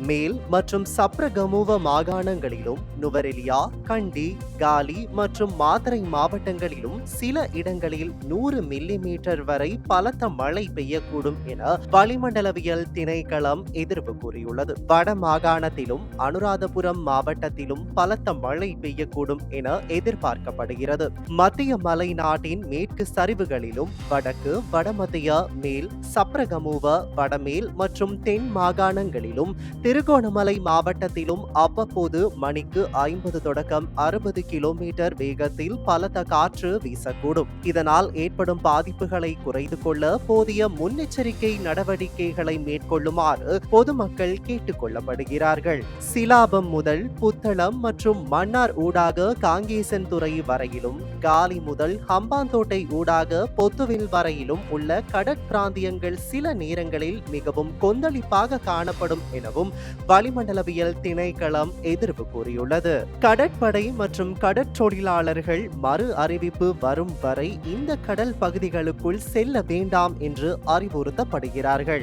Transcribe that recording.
மேல் மற்றும் சப்ரகமுவ மாகாணங்களிலும் நுவரெலியா கண்டி காலி மற்றும் மாதரை மாவட்டங்களிலும் சில இடங்களில் நூறு மில்லி மீட்டர் வரை பலத்த மழை பெய்யக்கூடும் என வளிமண்டலவியல் திணைக்களம் எதிர்ப்பு கூறியுள்ளது. வட மாகாணத்திலும் அனுராதபுரம் மாவட்டத்திலும் பலத்த மழை பெய்யக்கூடும் என எதிர்பார்க்கப்படுகிறது. மத்திய மலை நாட்டின் மேற்கு சரிவுகளிலும் வடக்கு வடமத்திய மேல் சப்ரகமுவ வடமேல் மற்றும் தென் மாகாணங்களிலும் திருகோணமலை மாவட்டத்திலும் அவ்வப்போது மணிக்கு ஐம்பது தொடக்கம் அறுபது கிலோமீட்டர் வேகத்தில் பலத்த காற்று வீசக்கூடும். இதனால் ஏற்படும் பாதிப்புகளை குறைத்து கொள்ள போதிய முன்னெச்சரிக்கை நடவடிக்கைகளை மேற்கொள்ளுமாறு பொதுமக்கள் கேட்டுக் கொள்ளப்படுகிறார்கள். சிலாபம் முதல் புத்தளம் மற்றும் மன்னார் ஊடாக காங்கேசன் துறை வரையிலும் காலி முதல் ஹம்பாந்தோட்டை ஊடாக பொத்துவில் வரையிலும் உள்ள கடற்பிராந்தியங்கள் சில நேரங்களில் மிகவும் கொந்தளிப்பாக காணப்படும் எனவும் வளிமண்டலவியல் திணைக்களம் எதிர்ப்பு கூறியுள்ளது. கடற்படை மற்றும் கடற்றொழிலாளர்கள் மறு அறிவிப்பு வரும் வரை இந்த கடல் பகுதிகளுக்குள் செல்ல வேண்டாம் என்று அறிவுறுத்தப்படுகிறார்கள்.